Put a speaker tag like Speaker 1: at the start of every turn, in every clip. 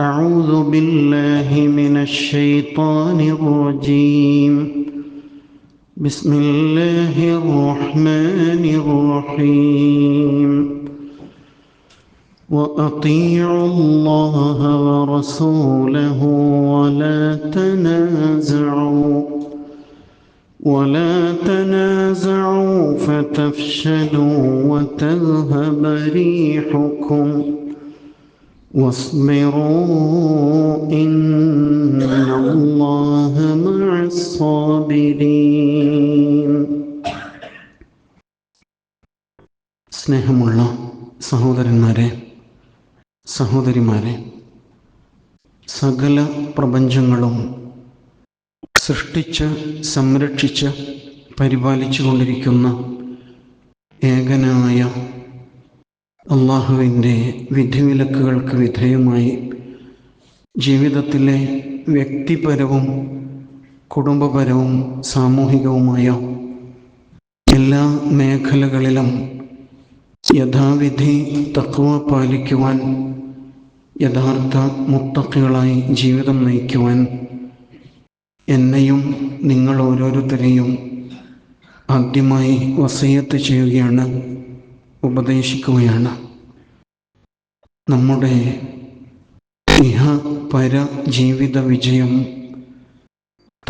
Speaker 1: أعوذ بالله من الشيطان الرجيم. بسم الله الرحمن الرحيم. وأطيعوا الله ورسوله ولا تنازعوا. ولا تنازعوا فتفشلوا وتذهب ريحكم. واصبروا إن الله مع الصابرين സ്നേഹമുള്ള സഹോദരന്മാരെ സഹോദരിമാരെ സകല പ്രപഞ്ചങ്ങളും സൃഷ്ടിച്ച് സംരക്ഷിച്ച് പരിപാലിച്ചു കൊണ്ടിരിക്കുന്ന ഏകനായ അള്ളാഹുവിന്റെ വിധിവിലക്കുകൾക്ക് വിധേയമായി ജീവിതത്തിലെ വ്യക്തിപരവും കുടുംബപരവും സാമൂഹികവുമായ എല്ലാ മേഖലകളിലും യഥാവിധി തത്വ പാലിക്കുവാൻ യഥാർത്ഥ മുത്തക്കുകളായി ജീവിതം നയിക്കുവാൻ എന്നെയും നിങ്ങൾ ഓരോരുത്തരെയും ആദ്യമായി വസയത്ത് ചെയ്യുകയാണ്. ഉപദേശിക്കുകയാണ്. നമ്മുടെ ഇഹ പര ജീവിത വിജയം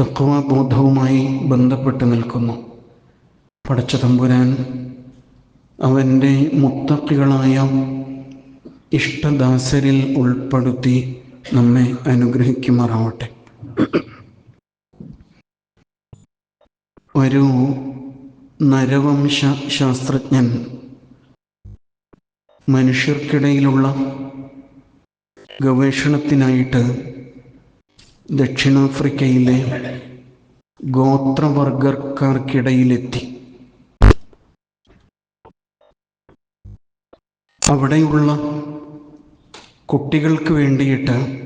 Speaker 1: തക്വാബോധവുമായി ബന്ധപ്പെട്ട് നിൽക്കുന്നു. പടച്ച തമ്പുരാൻ അവന്റെ മുത്തക്കികളായ ഇഷ്ടദാസരിൽ ഉൾപ്പെടുത്തി നമ്മെ അനുഗ്രഹിക്കുമാറാവട്ടെ. ഒരു നരവംശ ശാസ്ത്രജ്ഞൻ മനുഷ്യർക്കിടയിലുള്ള ഗവേഷണത്തിനായിട്ട് ദക്ഷിണാഫ്രിക്കയിലെ ഗോത്രവർഗക്കാർക്കിടയിലെത്തി. അവിടെയുള്ള കുട്ടികൾക്ക് വേണ്ടിയിട്ട്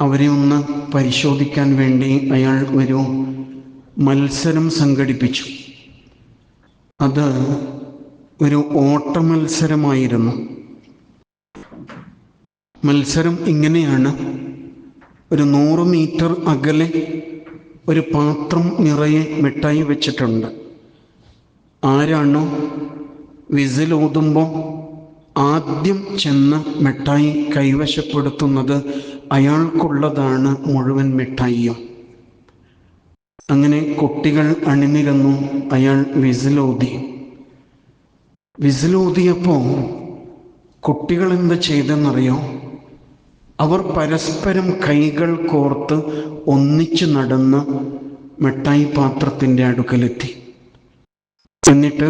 Speaker 1: അവരെ ഒന്ന് പരിശോധിക്കാൻ വേണ്ടി അയാൾ ഒരു മത്സരം സംഘടിപ്പിച്ചു. അത് ഒരു ഓട്ടമത്സരമായിരുന്നു. മത്സരം ഇങ്ങനെയാണ്. ഒരു നൂറ് മീറ്റർ അകലെ ഒരു പാത്രം നിറയെ മിഠായി വെച്ചിട്ടുണ്ട്. ആരാണോ വിസിലോതുമ്പോൾ ആദ്യം ചെന്ന് മിഠായി കൈവശപ്പെടുത്തുന്നത് അയാൾക്കുള്ളതാണ് മുഴുവൻ മിഠായിയും. അങ്ങനെ കുട്ടികൾ അണിനിരന്നു അയാൾ വിസിലൂതി. വിസിലൂതിയപ്പോൾ കുട്ടികൾ എന്ത് ചെയ്തെന്നറിയോ? അവർ പരസ്പരം കൈകൾ കോർത്ത് ഒന്നിച്ചു നടന്ന് മിഠായി പാത്രത്തിന്റെ അടുക്കലെത്തി. എന്നിട്ട്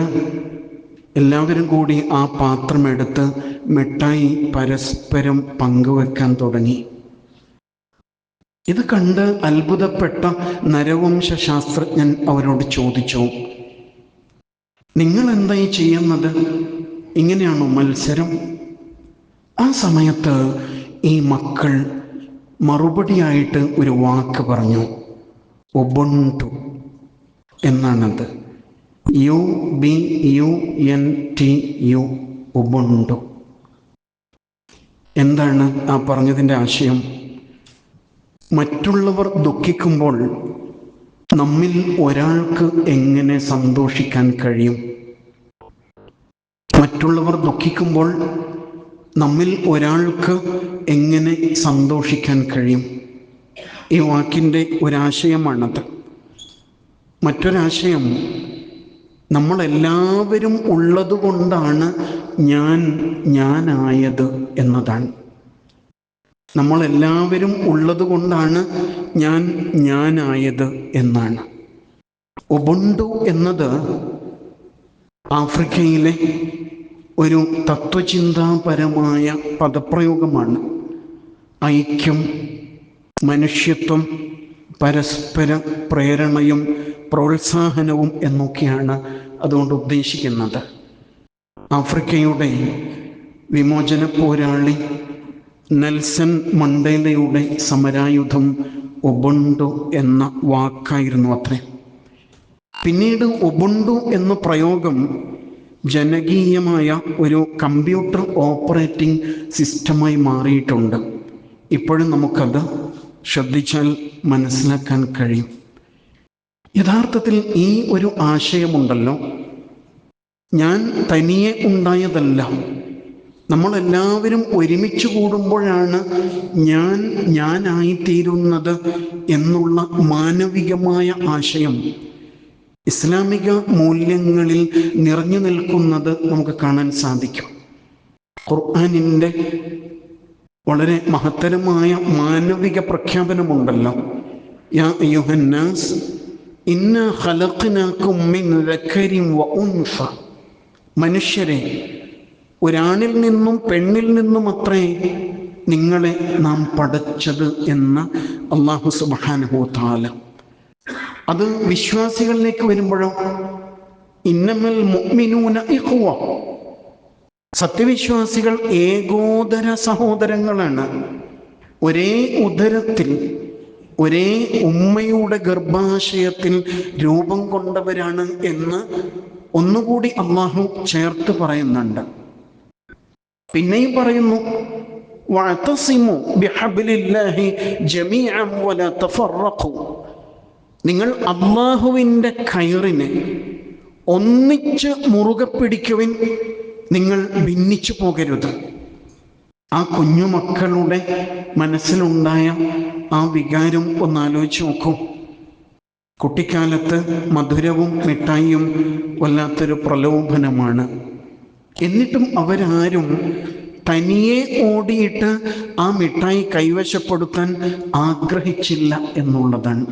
Speaker 1: എല്ലാവരും കൂടി ആ പാത്രമെടുത്ത് മിഠായി പരസ്പരം പങ്കുവെക്കാൻ തുടങ്ങി. ഇത് കണ്ട് അത്ഭുതപ്പെട്ട നരവംശ ശാസ്ത്രജ്ഞൻ അവരോട് ചോദിച്ചു നിങ്ങൾ എന്തായി ചെയ്യുന്നത്? ഇങ്ങനെയാണോ മത്സരം? ആ സമയത്ത് ഈ മക്കൾ മറുപടിയായിട്ട് ഒരു വാക്ക് പറഞ്ഞു. ഒബുണ്ടു എന്നാണത്. U B U N T U Ubuntu. എന്താണ് ആ പറഞ്ഞതിന്റെ ആശയം? മറ്റുള്ളവർ ദുഃഖിക്കുമ്പോൾ നമ്മിൽ ഒരാൾക്ക് എങ്ങനെ സന്തോഷിക്കാൻ കഴിയും? മറ്റുള്ളവർ ദുഃഖിക്കുമ്പോൾ നമ്മിൽ ഒരാൾക്ക് എങ്ങനെ സന്തോഷിക്കാൻ കഴിയും? ഈ വാക്കിന്റെ ഒരാശയമാണത്. മറ്റൊരാശയം നമ്മളെല്ലാവരും ഉള്ളതുകൊണ്ടാണ് ഞാൻ ഞാനായത് എന്നതാണ്. നമ്മളെല്ലാവരും ഉള്ളതുകൊണ്ടാണ് ഞാൻ ഞാനായത് എന്നാണ്. ഒബുണ്ടു എന്നത് ആഫ്രിക്കയിലെ ഒരു തത്വചിന്താപരമായ പദപ്രയോഗമാണ്. ഐക്യം മനുഷ്യത്വം പരസ്പര പ്രേരണയും പ്രോത്സാഹനവും എന്നൊക്കെയാണ് അതുകൊണ്ട് ഉദ്ദേശിക്കുന്നത്. ആഫ്രിക്കയുടെ വിമോചന പോരാളി നെൽസൺ മണ്ടേലയുടെ സമരായുധം ഒബുണ്ടു എന്ന വാക്കായിരുന്നു അത്രേ. പിന്നീട് ഒബുണ്ടു എന്ന പ്രയോഗം ജനകീയമായ ഒരു കമ്പ്യൂട്ടർ ഓപ്പറേറ്റിംഗ് സിസ്റ്റമായി മാറിയിട്ടുണ്ട്. ഇപ്പോഴും നമുക്കത് ശ്രദ്ധിച്ചാൽ മനസ്സിലാക്കാൻ കഴിയും. യഥാർത്ഥത്തിൽ ഈ ഒരു ആശയമുണ്ടല്ലോ. ഞാൻ തനിയെ ഉണ്ടായതല്ല. നമ്മളെല്ലാവരും ഒരുമിച്ച് കൂടുമ്പോഴാണ് ഞാൻ ഞാനായിത്തീരുന്നത് എന്നുള്ള മാനവികമായ ആശയം. ഇസ്ലാമിക മൂല്യങ്ങളിൽ നിറഞ്ഞു നിൽക്കുന്നത് നമുക്ക് കാണാൻ സാധിക്കും. ഖുർആാനിന്റെ വളരെ മഹത്തരമായ മാനവിക പ്രഖ്യാപനമുണ്ടല്ലോ. യാ യുഹന്നാസ് ഇന്ന ഖലഖ്നാകും മിൻ വ മനുഷ്യരെ ഒരാണിൽ നിന്നും പെണ്ണിൽ നിന്നും അത്രേ നിങ്ങളെ നാം പടച്ചത് എന്ന് അള്ളാഹു സുബ്ഹാനഹു താല അത് വിശ്വാസികളിലേക്ക് വരുമ്പോഴോ? ഇന്നമൽ മുഅ്മിനൂന ഇഖ്വ. സത്യവിശ്വാസികൾ ഏകോദര സഹോദരങ്ങളാണ്. ഒരേ ഉദരത്തിൽ ഒരേ ഉമ്മയുടെ ഗർഭാശയത്തിൽ രൂപം കൊണ്ടവരാണ് എന്ന് ഒന്നുകൂടി അള്ളാഹു ചേർത്ത് പറയുന്നുണ്ട്. പിന്നെയും പറയുന്നു തഫറഖു നിങ്ങൾ അള്ളാഹുവിന്റെ കയറിനെ ഒന്നിച്ച് മുറുകെ പിടിക്കുവിൻ നിങ്ങൾ ഭിന്നിച്ചു പോകരുത്. ആ കുഞ്ഞുമക്കളുടെ മനസ്സിലുണ്ടായ ആ വികാരം ഒന്ന് ആലോചിച്ച് നോക്കൂ. കുട്ടിക്കാലത്ത് മധുരവും മിഠായിയും വല്ലാത്തൊരു പ്രലോഭനമാണ്. എന്നിട്ടും അവരാരും തനിയെ ഓടിയിട്ട് ആ മിഠായി കൈവശപ്പെടുത്താൻ ആഗ്രഹിച്ചില്ല എന്നുള്ളതാണ്.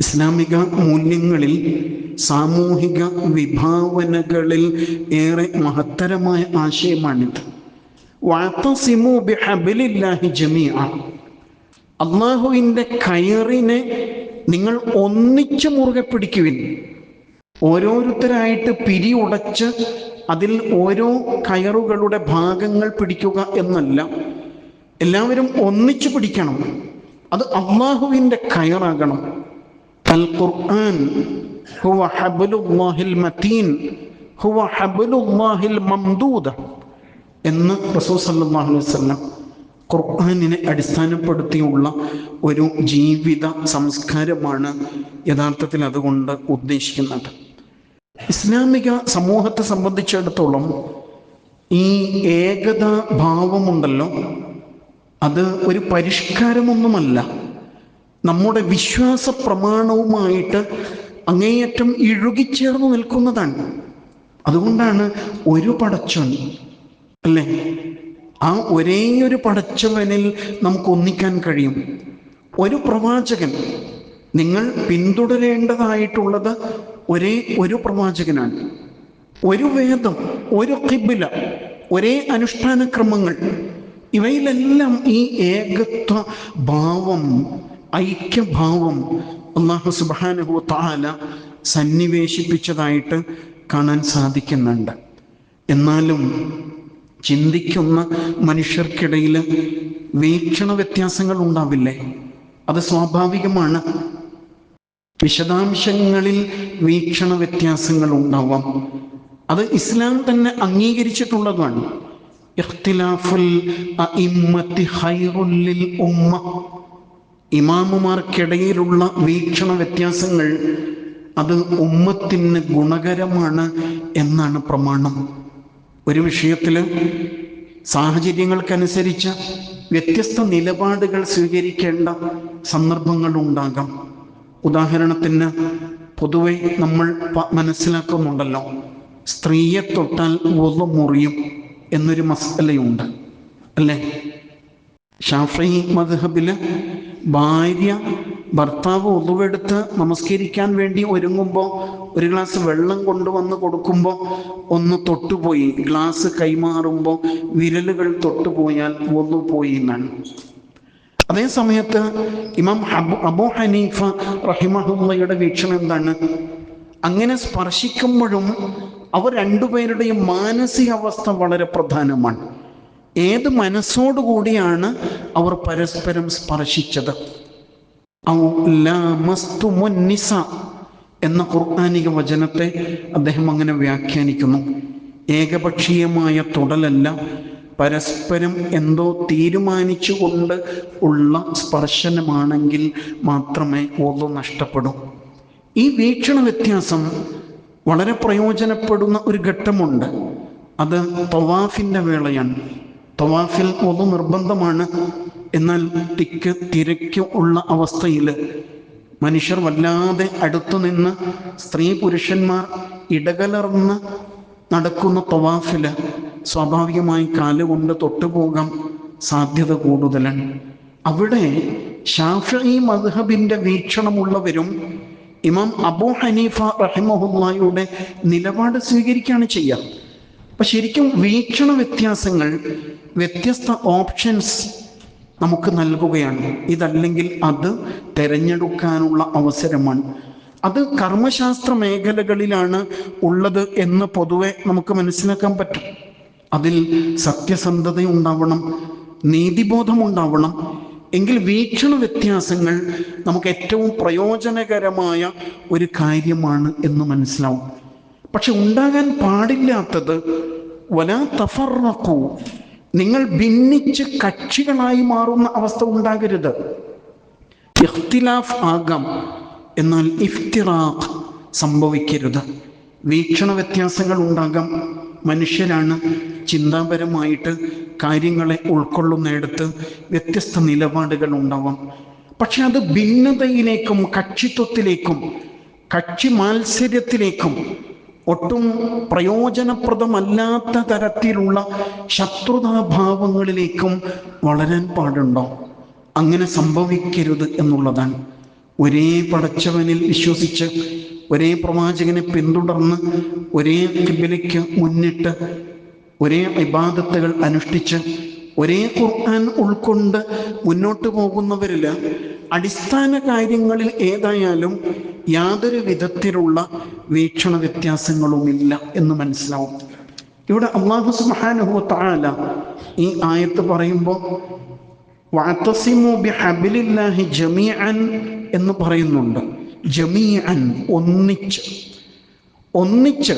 Speaker 1: ഇസ്ലാമിക മൂല്യങ്ങളിൽ സാമൂഹിക വിഭാവനകളിൽ ഏറെ മഹത്തരമായ ആശയമാണിത്. വാത്തസിമു അള്ളാഹുവിന്റെ കയറിനെ നിങ്ങൾ ഒന്നിച്ചു മുറുകെ പിടിക്കുവിൻ. ഓരോരുത്തരായിട്ട് പിരിയുടച്ച് അതിൽ ഓരോ കയറുകളുടെ ഭാഗങ്ങൾ പിടിക്കുക എന്നല്ല. എല്ലാവരും ഒന്നിച്ചു പിടിക്കണം. അത് അള്ളാഹുവിന്റെ കയറാകണം. അൽ ഖുർആൻ ഹുവ മതീൻ ഹുവ മംദൂദ എന്ന് റസൂൽ സല്ലല്ലാഹു അലൈഹി വസല്ലം ഖുർആനിനെ അടിസ്ഥാനപ്പെടുത്തിയുള്ള ഒരു ജീവിത സംസ്കാരമാണ് യഥാർത്ഥത്തിൽ അതുകൊണ്ട് ഉദ്ദേശിക്കുന്നത്. ഇസ്ലാമിക സമൂഹത്തെ സംബന്ധിച്ചിടത്തോളം ഈ ഏകത ഭാവമുണ്ടല്ലോ അത് ഒരു പരിഷ്കാരമൊന്നുമല്ല. നമ്മുടെ വിശ്വാസ പ്രമാണവുമായിട്ട് അങ്ങേയറ്റം ഇഴുകിച്ചേർന്ന് നിൽക്കുന്നതാണ്. അതുകൊണ്ടാണ് ഒരു പടച്ചോൻ അല്ലേ? ആ ഒരേ ഒരു പടച്ചവനിൽ നമുക്ക് ഒന്നിക്കാൻ കഴിയും. ഒരു പ്രവാചകൻ നിങ്ങൾ പിന്തുടരേണ്ടതായിട്ടുള്ളത് ഒരേ ഒരു പ്രവാചകനാണ്. ഒരു വേദം ഒരു കിബില ഒരേ അനുഷ്ഠാനക്രമങ്ങൾ. ഇവയിലെല്ലാം ഈ ഏകത്വ ഭാവം ഐക്യഭാവം അള്ളാഹു സുബാനുഹു താല സന്നിവേശിപ്പിച്ചതായിട്ട് കാണാൻ സാധിക്കുന്നുണ്ട്. എന്നാലും ചിന്തിക്കുന്ന മനുഷ്യർക്കിടയിൽ വീക്ഷണ വ്യത്യാസങ്ങൾ ഉണ്ടാവില്ലേ? അത് സ്വാഭാവികമാണ്. വിശദാംശങ്ങളിൽ വീക്ഷണ വ്യത്യാസങ്ങൾ ഉണ്ടാവാം. അത് ഇസ്ലാം തന്നെ അംഗീകരിച്ചിട്ടുള്ളതാണ്. ഇഖ്തിലാഫുൽ ഉമ്മ. ഇമാമുമാർക്കിടയിലുള്ള വീക്ഷണ വ്യത്യാസങ്ങൾ അത് ഉമ്മത്തിന് ഗുണകരമാണ് എന്നാണ് പ്രമാണം. ഒരു വിഷയത്തിൽ സാഹചര്യങ്ങൾക്കനുസരിച്ച് വ്യത്യസ്ത നിലപാടുകൾ സ്വീകരിക്കേണ്ട സന്ദർഭങ്ങൾ ഉണ്ടാകാം ഉദാഹരണത്തിന് പൊതുവെ നമ്മൾ മനസ്സിലാക്കുന്നുണ്ടല്ലോ സ്ത്രീയെ തൊട്ടാൽ ഒന്നു മുറിയും എന്നൊരു മസലയുണ്ട് അല്ലേ? ഷാഫി മദ്ഹബിൽ ഭാര്യ ഭർത്താവ് ഒതുവെടുത്ത് നമസ്കരിക്കാൻ വേണ്ടി ഒരുങ്ങുമ്പോൾ ഒരു ഗ്ലാസ് വെള്ളം കൊണ്ടുവന്ന് കൊടുക്കുമ്പോൾ ഒന്ന് തൊട്ടുപോയി ഗ്ലാസ് കൈമാറുമ്പോൾ വിരലുകൾ തൊട്ടുപോയാൽ ഒന്നു പോയി എന്നാണ്. അതേ സമയത്ത് ഇമാം അബു ഹനീഫ റഹിമഹുള്ളയുടെ വീക്ഷണം എന്താണ്? അങ്ങനെ സ്പർശിക്കുമ്പോഴും അവർ രണ്ടുപേരുടെയും മാനസികാവസ്ഥ വളരെ പ്രധാനമാണ്. ഏത് മനസ്സോടുകൂടിയാണ് അവർ പരസ്പരം സ്പർശിച്ചത്. എന്ന ഖുർആാനിക വചനത്തെ അദ്ദേഹം അങ്ങനെ വ്യാഖ്യാനിക്കുന്നു. ഏകപക്ഷീയമായ തുടലല്ല പരസ്പരം എന്തോ തീരുമാനിച്ചുകൊണ്ട് ഉള്ള സ്പർശനമാണെങ്കിൽ മാത്രമേ ഓതോ നഷ്ടപ്പെടൂ. ഈ വീക്ഷണ വ്യത്യാസം വളരെ പ്രയോജനപ്പെടുന്ന ഒരു ഘട്ടമുണ്ട്. അത് തവാഫിന്റെ വേളയാണ്. തവാഫിൽ ഒതു നിർബന്ധമാണ്. എന്നാൽ തിക്ക് തിരക്ക് ഉള്ള അവസ്ഥയിൽ മനുഷ്യർ വല്ലാതെ അടുത്തു നിന്ന് സ്ത്രീ പുരുഷന്മാർ ഇടകലർന്ന് നടക്കുന്ന തവാഫിൽ സ്വാഭാവികമായി കാലുകൊണ്ട് തൊട്ടുപോകാൻ സാധ്യത കൂടുതലാണ്. അവിടെ ഷാഫി മദ്ഹബിന്റെ വീക്ഷണമുള്ളവരും ഇമാം അബു ഹനീഫ റഹിമഹുല്ലായുടെ നിലപാട് സ്വീകരിക്കുകയാണ് ചെയ്യുക. അപ്പം ശരിക്കും വീക്ഷണ വ്യത്യാസങ്ങൾ വ്യത്യസ്ത ഓപ്ഷൻസ് നമുക്ക് നൽകുകയാണ്. ഇതല്ലെങ്കിൽ അത് തിരഞ്ഞെടുക്കാനുള്ള അവസരമാണ്. അത് കർമ്മശാസ്ത്ര മേഖലകളിലാണ് ഉള്ളത് എന്ന് പൊതുവെ നമുക്ക് മനസ്സിലാക്കാൻ പറ്റും. അതിൽ സത്യസന്ധത ഉണ്ടാവണം നീതിബോധം ഉണ്ടാവണം. എങ്കിൽ വീക്ഷണ വ്യത്യാസങ്ങൾ നമുക്ക് ഏറ്റവും പ്രയോജനകരമായ ഒരു കാര്യമാണ് എന്ന് മനസ്സിലാവും. പക്ഷെ ഉണ്ടാകാൻ പാടില്ലാത്തത് വലാ തഫറക്കൂ നിങ്ങൾ ഭിന്നിച്ച് കക്ഷികളായി മാറുന്ന അവസ്ഥ ഉണ്ടാകരുത്. ഇഖ്തിലാഫ് ആകാം എന്നാൽ ഇഫ്തിറാഖ് സംഭവിക്കരുത്. വീക്ഷണ വ്യത്യാസങ്ങൾ ഉണ്ടാകാം. മനുഷ്യരാണ് ചിന്താപരമായിട്ട് കാര്യങ്ങളെ ഉൾക്കൊള്ളുന്നിടത്ത് വ്യത്യസ്ത നിലപാടുകൾ ഉണ്ടാവാം പക്ഷെ അത് ഭിന്നതയിലേക്കും കക്ഷിത്വത്തിലേക്കും കക്ഷി മാത്സര്യത്തിലേക്കും ഒട്ടും പ്രയോജനപ്രദമല്ലാത്ത തരത്തിലുള്ള ശത്രുതാഭാവങ്ങളിലേക്കും വളരാൻ പാടുണ്ടോ? അങ്ങനെ സംഭവിക്കരുത് എന്നുള്ളതാണ്. ഒരേ പടച്ചവനിൽ വിശ്വസിച്ച് ഒരേ പ്രവാചകനെ പിന്തുടർന്ന് ഒരേ കിബിലയ്ക്ക് മുന്നിട്ട് ഒരേ ഇബാദത്തുകൾ അനുഷ്ഠിച്ച് ഒരേ ഖുർആൻ ഉൾക്കൊണ്ട് മുന്നോട്ട് പോകുന്നവരിൽ അടിസ്ഥാന കാര്യങ്ങളിൽ ഏതായാലും യാതൊരു വിധത്തിലുള്ള വീക്ഷണ വ്യത്യാസങ്ങളുമില്ല എന്ന് മനസ്സിലാവും. ഇവിടെ അള്ളാഹു സുബ്ഹാനഹു താല ഈ ആയത്ത് പറയുമ്പോൾ വാത്തസിമു ബി ഹബിലില്ലാഹി ജമീഅൻ എന്ന് പറയുന്നുണ്ട്. ജമീഅൻ ഒന്നിച്ച്. ഒന്നിച്ച്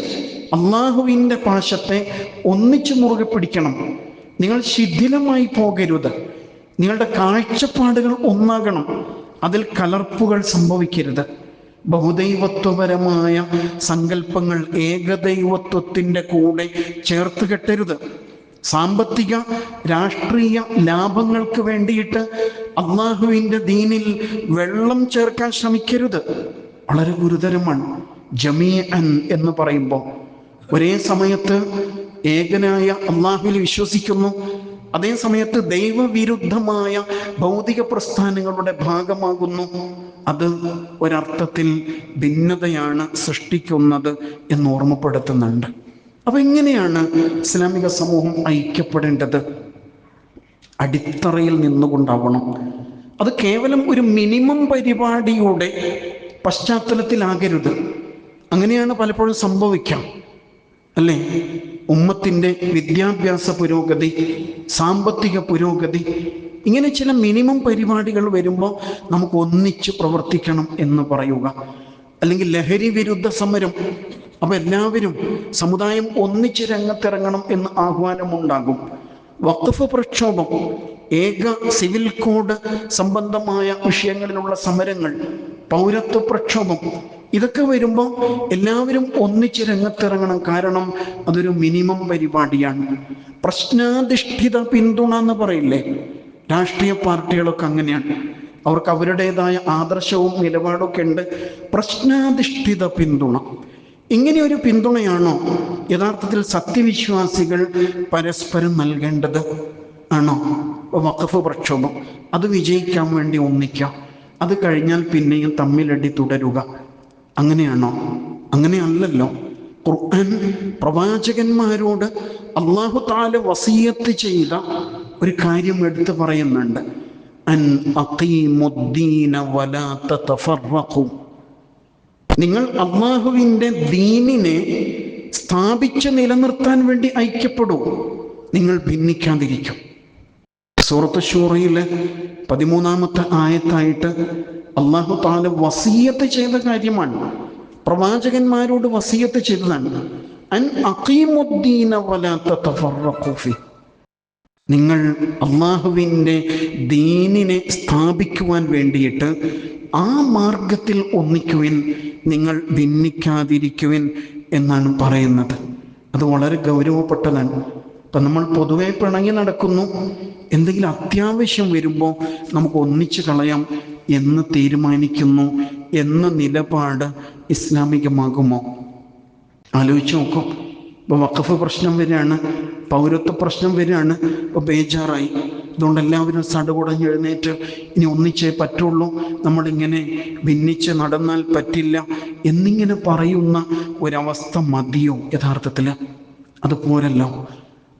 Speaker 1: അള്ളാഹുവിന്റെ പാശത്തെ ഒന്നിച്ച് മുറുകെ പിടിക്കണം. നിങ്ങൾ ശിഥിലമായി പോകരുത്. നിങ്ങളുടെ കാഴ്ചപ്പാടുകൾ ഒന്നാകണം. അതിൽ കലർപ്പുകൾ സംഭവിക്കരുത്. ബഹുദൈവത്വപരമായ സങ്കല്പങ്ങൾ ഏകദൈവത്വത്തിന്റെ കൂടെ ചേർത്ത് കെട്ടരുത്. സാമ്പത്തിക രാഷ്ട്രീയ ലാഭങ്ങൾക്ക് വേണ്ടിയിട്ട് അള്ളാഹുവിന്റെ ദീനിൽ വെള്ളം ചേർക്കാൻ ശ്രമിക്കരുത്. വളരെ ഗുരുതരമാണ്. ജമീ അൻ എന്ന് പറയുമ്പോൾ ഒരേ സമയത്ത് ഏകനായ അള്ളാഹുവിൽ വിശ്വസിക്കുന്നു. അതേ സമയത്ത് ദൈവവിരുദ്ധമായ ഭൗതിക പ്രസ്ഥാനങ്ങളുടെ ഭാഗമാകുന്നു. അത് ഒരർത്ഥത്തിൽ ഭിന്നതയാണ് സൃഷ്ടിക്കുന്നത് എന്ന് ഓർമ്മപ്പെടുത്തുന്നുണ്ട്. അപ്പൊ എങ്ങനെയാണ് ഇസ്ലാമിക സമൂഹം ഐക്യപ്പെടേണ്ടത്. അടിത്തറയിൽ നിന്നുകൊണ്ടാവണം. അത് കേവലം ഒരു മിനിമം പരിപാടിയുടെ പശ്ചാത്തലത്തിലാകരുത്. അങ്ങനെയാണ് പലപ്പോഴും സംഭവിക്കാം. അല്ലേ? ഉമ്മത്തിന്റെ വിദ്യാഭ്യാസ പുരോഗതി സാമ്പത്തിക പുരോഗതി ഇങ്ങനെ ചില മിനിമം പരിപാടികൾ വരുമ്പോൾ നമുക്ക് ഒന്നിച്ച് പ്രവർത്തിക്കണം എന്ന് പറയുക. അല്ലെങ്കിൽ ലഹരി വിരുദ്ധ സമരം അപ്പോൾ എല്ലാവരും സമുദായം ഒന്നിച്ച് രംഗത്തിറങ്ങണം എന്ന് ആഹ്വാനമുണ്ടാകും. വഖഫ് പ്രക്ഷോഭം ഏക സിവിൽ കോഡ് സംബന്ധമായ വിഷയങ്ങളിലുള്ള സമരങ്ങൾ പൗരത്വ പ്രക്ഷോഭം ഇതൊക്കെ വരുമ്പോൾ എല്ലാവരും ഒന്നിച്ച് രംഗത്തിറങ്ങണം. കാരണം അതൊരു മിനിമം പരിപാടിയാണ്. പ്രശ്നാധിഷ്ഠിത പിന്തുണ എന്ന് പറയില്ലേ? രാഷ്ട്രീയ പാർട്ടികളൊക്കെ അങ്ങനെയാണ്. അവർക്ക് അവരുടേതായ ആദർശവും നിലപാടൊക്കെ ഉണ്ട്. പ്രശ്നാധിഷ്ഠിത പിന്തുണ. ഇങ്ങനെ ഒരു പിന്തുണയാണോ യഥാർത്ഥത്തിൽ സത്യവിശ്വാസികൾ പരസ്പരം നൽകേണ്ടത് ആണോ? വഖഫ് പ്രക്ഷോഭം അത് വിജയിക്കാൻ വേണ്ടി ഒന്നിക്കാം. അത് കഴിഞ്ഞാൽ പിന്നെയും തമ്മിലടി തുടരുക. അങ്ങനെയാണോ? അങ്ങനെയല്ലല്ലോ. ഖുർആൻ പ്രവാചകന്മാരോട് അള്ളാഹു താല വസീയത്ത് ചെയ്ത ഒരു കാര്യം എടുത്തു പറയുന്നുണ്ട്. അൻ അഖീമുദ്ദീന വലാ തതഫറഖു നിങ്ങൾ അള്ളാഹുവിന്റെ ദീനിനെ സ്ഥാപിച്ച് നിലനിർത്താൻ വേണ്ടി ഐക്യപ്പെടൂ. നിങ്ങൾ ഭിന്നിക്കാതിരിക്കും. സൂറത്ത് ഷൂറയിലെ പതിമൂന്നാമത്തെ ആയത്തായിട്ട് അള്ളാഹു താല വസീയത്ത് ചെയ്ത കാര്യമാണ്. പ്രവാചകന്മാരോട് വസീയത്ത് ചെയ്തതാണ്. അൻ അഖീമുദ്ദീന നിങ്ങൾ അള്ളാഹുവിന്റെ ദീനിനെ സ്ഥാപിക്കുവാൻ വേണ്ടിയിട്ട് ആ മാർഗത്തിൽ ഒന്നിക്കുവിൻ. നിങ്ങൾ ഭിന്നിക്കാതിരിക്കുവിൻ എന്നാണ് പറയുന്നത്. അത് വളരെ ഗൗരവപ്പെട്ടതാണ്. ഇപ്പം നമ്മൾ പൊതുവെ പിണങ്ങി നടക്കുന്നു. എന്തെങ്കിലും അത്യാവശ്യം വരുമ്പോൾ നമുക്ക് ഒന്നിച്ചു കളയാം എന്ന് തീരുമാനിക്കുന്നു എന്ന നിലപാട് ഇസ്ലാമികമാകുമോ? ആലോചിച്ച് നോക്കും. ഇപ്പോൾ വഖഫ് പ്രശ്നം വരികയാണ് പൗരത്വ പ്രശ്നം വരികയാണ് ഇപ്പോൾ ബേജാറായി. അതുകൊണ്ട് എല്ലാവരും സടുകുടഞ്ഞ് എഴുന്നേറ്റ് ഇനി ഒന്നിച്ചേ പറ്റുള്ളൂ. നമ്മളിങ്ങനെ ഭിന്നിച്ച് നടന്നാൽ പറ്റില്ല എന്നിങ്ങനെ പറയുന്ന ഒരവസ്ഥ മതിയോ യഥാർത്ഥത്തിൽ അതുപോലല്ലോ.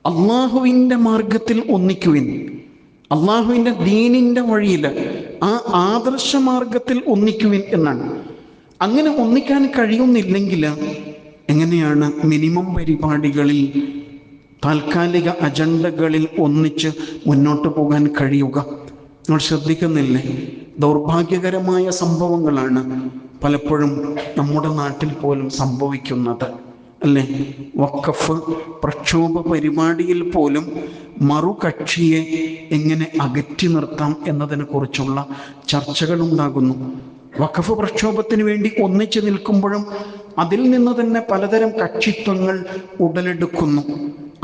Speaker 1: അള്ളാഹുവിന്റെ മാർഗത്തിൽ ഒന്നിക്കുവിൻ. അള്ളാഹുവിന്റെ ദീനിന്റെ വഴിയിൽ ആ ആദർശ മാർഗത്തിൽ ഒന്നിക്കുവിൻ എന്നാണ്. അങ്ങനെ ഒന്നിക്കാൻ കഴിയുന്നില്ലെങ്കിൽ എങ്ങനെയാണ് മിനിമം പരിപാടികളിൽ താൽക്കാലിക അജണ്ടകളിൽ ഒന്നിച്ച് മുന്നോട്ട് പോകാൻ കഴിയുക. നമ്മൾ ശ്രദ്ധിക്കുന്നില്ലേ? ദൗർഭാഗ്യകരമായ സംഭവങ്ങളാണ് പലപ്പോഴും നമ്മുടെ നാട്ടിൽ പോലും സംഭവിക്കുന്നത്. അല്ലേ? വക്കഫ് പ്രക്ഷോഭ പരിപാടിയിൽ പോലും മറുകക്ഷിയെ എങ്ങനെ അകറ്റി നിർത്താം എന്നതിനെ കുറിച്ചുള്ള ചർച്ചകൾ ഉണ്ടാകുന്നു. വഖഫ് പ്രക്ഷോഭത്തിന് വേണ്ടി ഒന്നിച്ചു നിൽക്കുമ്പോഴും അതിൽ നിന്ന് തന്നെ പലതരം കക്ഷിത്വങ്ങൾ ഉടലെടുക്കുന്നു.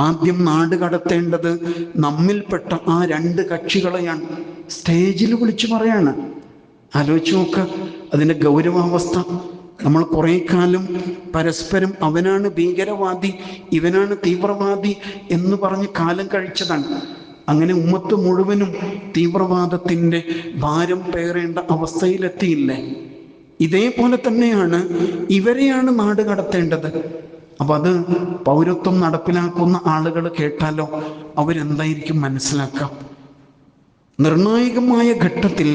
Speaker 1: ആദ്യം നാട് കടത്തേണ്ടത് നമ്മിൽപ്പെട്ട ആ രണ്ട് കക്ഷികളെയാണ്. സ്റ്റേജിൽ വിളിച്ചു പറയാണ്. ആലോചിച്ച് നോക്ക് അതിന്റെ ഗൗരവാവസ്ഥ. നമ്മൾ കുറേ കാലം പരസ്പരം അവനാണ് ഭീകരവാദി ഇവനാണ് തീവ്രവാദി എന്ന് പറഞ്ഞ് കാലം കഴിച്ചതാണ്. അങ്ങനെ ഉമ്മത്ത് മുഴുവനും തീവ്രവാദത്തിന്റെ ഭാരം പേറേണ്ട അവസ്ഥയിലെത്തിയില്ലേ? ഇതേപോലെ തന്നെയാണ് ഇവരെയാണ് നാട് കടത്തേണ്ടത്. അപ്പം അത് പൗരത്വം നടപ്പിലാക്കുന്ന ആളുകൾ കേട്ടാലോ അവരെന്തായിരിക്കും മനസ്സിലാക്കാം നിർണായകമായ ഘട്ടത്തിൽ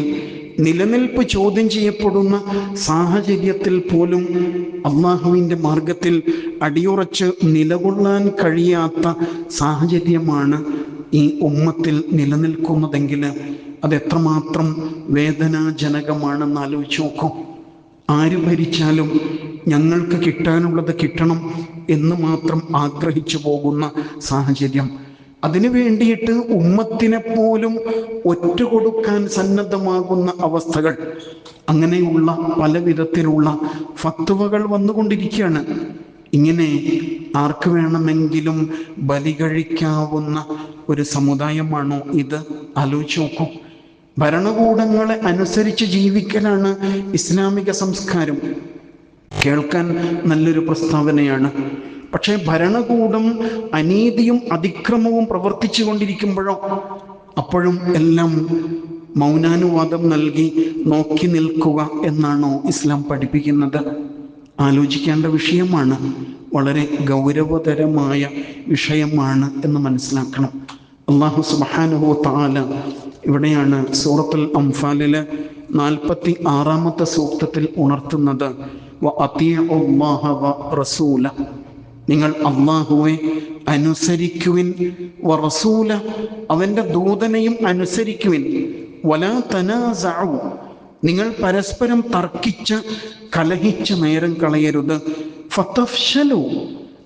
Speaker 1: നിലനിൽപ്പ് ചോദ്യം ചെയ്യപ്പെടുന്ന സാഹചര്യത്തിൽ പോലും അള്ളാഹുവിന്റെ മാർഗത്തിൽ അടിയുറച്ച് നിലകൊള്ളാൻ കഴിയാത്ത സാഹചര്യമാണ് ഈ ഉമ്മത്തിൽ നിലനിൽക്കുന്നതെങ്കിൽ അതെത്രമാത്രം വേദനാജനകമാണെന്ന് ആലോചിച്ച് നോക്കും. ആര് ഭരിച്ചാലും ഞങ്ങൾക്ക് കിട്ടാനുള്ളത് കിട്ടണം എന്ന് മാത്രം ആഗ്രഹിച്ചു പോകുന്ന സാഹചര്യം. അതിനു വേണ്ടിയിട്ട് ഉമ്മത്തിനെ പോലും ഒറ്റ കൊടുക്കാൻ സന്നദ്ധമാകുന്ന അവസ്ഥകൾ അങ്ങനെയുള്ള പല വിധത്തിലുള്ള ഫത്തുവകൾ വന്നുകൊണ്ടിരിക്കുകയാണ്. ഇങ്ങനെ ആർക്ക് വേണമെങ്കിലും ബലി കഴിക്കാവുന്ന ഒരു സമുദായമാണോ ഇത്? ആലോചിച്ച് നോക്കൂ. ഭരണകൂടങ്ങളെ അനുസരിച്ച് ജീവിക്കലാണ് ഇസ്ലാമിക സംസ്കാരം. കേൾക്കാൻ നല്ലൊരു പ്രസ്താവനയാണ്. പക്ഷേ ഭരണകൂടം അനീതിയും അതിക്രമവും പ്രവർത്തിച്ചു കൊണ്ടിരിക്കുമ്പോഴോ അപ്പോഴും എല്ലാം മൗനാനുവാദം നൽകി നോക്കി നിൽക്കുക എന്നാണോ ഇസ്ലാം പഠിപ്പിക്കുന്നത്. ആലോചിക്കേണ്ട വിഷയമാണ്. വളരെ ഗൗരവതരമായ വിഷയമാണ് എന്ന് മനസ്സിലാക്കണം. അള്ളാഹു സുബാനുഹു താല ഇവിടെയാണ് സൂറത്തുൽ അംഫാലിലെ നാൽപ്പത്തി ആറാമത്തെ സൂക്തത്തിൽ ഉണർത്തുന്നത്. റസൂല. നിങ്ങൾ അള്ളാഹുവെ അനുസരിക്കുവിൻ റസൂല അവന്റെ ദൂതനെയും അനുസരിക്കുവിൻ. വലാ തനാസാവു നിങ്ങൾ പരസ്പരം തർക്കിച്ച് കലഹിച്ച് നേരം കളയരുത്. ഫത്തഫ്ഷലു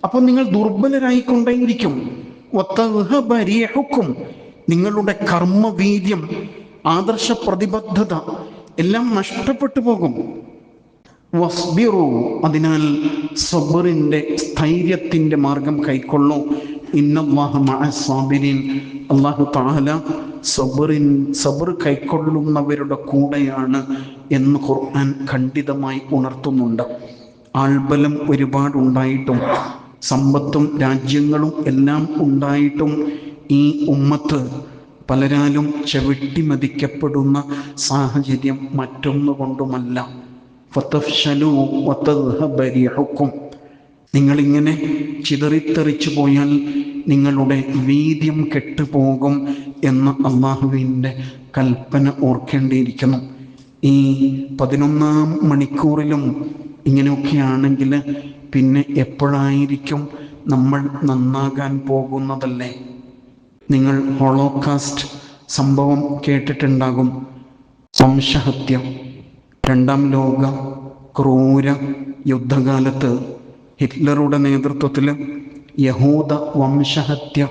Speaker 1: അപ്പോൾ നിങ്ങൾ ദുർബലരായിക്കൊണ്ടേയിരിക്കും. വതദ്ഹബ നിങ്ങളുടെ കർമ്മവീര്യം ആദർശ പ്രതിബദ്ധത എല്ലാം നഷ്ടപ്പെട്ടു പോകും. വസ്ബിറു അതിനാൽ സബറിന്റെ സ്ഥൈര്യത്തിന്റെ മാർഗം കൈക്കൊള്ളൂ. ഇന്നല്ലാഹ മഅസ്സാബിരീൻ അള്ളാഹു താല സബറിൻ സബർ കൈക്കൊള്ളുന്നവരുടെ കൂടെയാണ് എന്ന് ഖുർആൻ ഖണ്ഡിതമായി ഉണർത്തുന്നുണ്ട്. ആൾബലം ഒരുപാടുണ്ടായിട്ടും സമ്പത്തും രാജ്യങ്ങളും എല്ലാം ഉണ്ടായിട്ടും ഈ ഉമ്മത്ത് പലരാലും ചവിട്ടി മതിക്കപ്പെടുന്ന സാഹചര്യം മറ്റൊന്നുകൊണ്ടുമല്ല. റീഹുക്കും നിങ്ങളിങ്ങനെ ചിതറിത്തെറിച്ചു പോയാൽ നിങ്ങളുടെ വീദ്യം കെട്ടുപോകും എന്ന് അള്ളാഹുവിന്റെ കൽപ്പന ഓർക്കേണ്ടിയിരിക്കുന്നു. ഈ പതിനൊന്നാം മണിക്കൂറിലും ഇങ്ങനെയൊക്കെയാണെങ്കിൽ പിന്നെ എപ്പോഴായിരിക്കും നമ്മൾ നന്നാകാൻ പോകുന്നതല്ലേ? നിങ്ങൾ ഹോളോകാസ്റ്റ് സംഭവം കേട്ടിട്ടുണ്ടാകും. വംശഹത്യ രണ്ടാം ലോക ക്രൂര യുദ്ധകാലത്ത് ഹിറ്റ്ലറുടെ നേതൃത്വത്തിൽ യഹൂദ വംശഹത്യ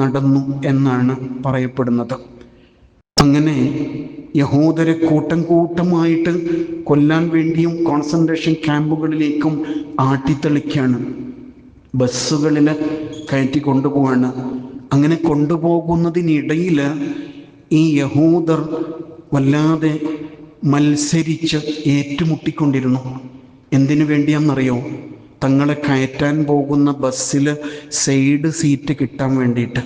Speaker 1: നടന്നു എന്നാണ് പറയപ്പെടുന്നത്. അങ്ങനെ യഹൂദരെ കൂട്ടം കൂട്ടമായിട്ട് കൊല്ലാൻ വേണ്ടിയും കോൺസെൻട്രേഷൻ ക്യാമ്പുകളിലേക്കും ആട്ടിത്തെളിക്കാണ് ബസ്സുകളിൽ കയറ്റി കൊണ്ടുപോവാണ്. അങ്ങനെ കൊണ്ടുപോകുന്നതിനിടയിൽ ഈ യഹൂദർ വല്ലാതെ മത്സരിച്ച് ഏറ്റുമുട്ടിക്കൊണ്ടിരുന്നു. എന്തിനു വേണ്ടിയാണെന്നറിയോ? തങ്ങളെ കയറ്റാൻ പോകുന്ന ബസ്സിൽ സൈഡ് സീറ്റ് കിട്ടാൻ വേണ്ടിയിട്ട്.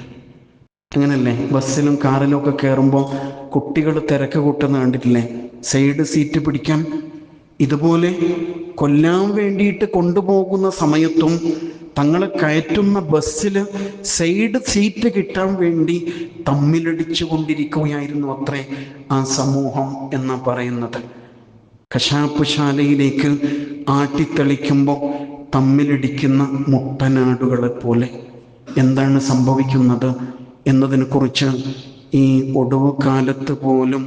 Speaker 1: അങ്ങനല്ലേ? ബസ്സിലും കാറിലും ഒക്കെ കയറുമ്പോൾ കുട്ടികൾ തിരക്ക് കൂട്ടുന്ന കണ്ടിട്ടില്ലേ? സൈഡ് സീറ്റ് പിടിക്കാൻ ഇതുപോലെ കൊല്ലാൻ വേണ്ടിയിട്ട് കൊണ്ടുപോകുന്ന സമയത്തും തങ്ങളെ കയറ്റുന്ന ബസ്സിൽ സൈഡ് സീറ്റ് കിട്ടാൻ വേണ്ടി തമ്മിലടിച്ചു കൊണ്ടിരിക്കുകയായിരുന്നു അത്രേ ആ സമൂഹം എന്ന് പറയുന്നത്. കശാപ്പ് ശാലയിലേക്ക് ആട്ടിത്തെളിക്കുമ്പോൾ തമ്മിലടിക്കുന്ന മുട്ടനാടുകളെ പോലെ എന്താണ് സംഭവിക്കുന്നത് എന്നതിനെക്കുറിച്ച് ഈ ഒടുവ് കാലത്ത് പോലും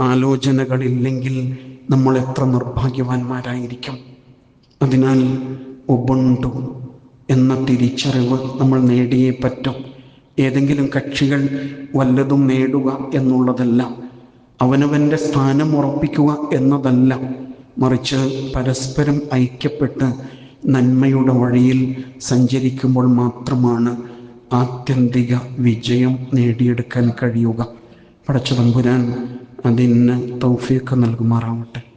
Speaker 1: ആലോചനകളില്ലെങ്കിൽ നമ്മൾ എത്ര നിർഭാഗ്യവാന്മാരായിരിക്കും. അതിനാൽ ഉബുണ്ടു എന്ന തിരിച്ചറിവ് നമ്മൾ നേടിയേ പറ്റും. ഏതെങ്കിലും കക്ഷികൾ വല്ലതും നേടുക എന്നുള്ളതല്ല. അവനവന്റെ സ്ഥാനം ഉറപ്പിക്കുക എന്നതല്ല. മറിച്ച് പരസ്പരം ഐക്യപ്പെട്ട് നന്മയുടെ വഴിയിൽ സഞ്ചരിക്കുമ്പോൾ മാത്രമാണ് ആത്യന്തിക വിജയം നേടിയെടുക്കാൻ കഴിയുക. പടച്ചതമ്പുരാൻ അതിന് തൗഫീഖ് നൽകുമാറാവട്ടെ.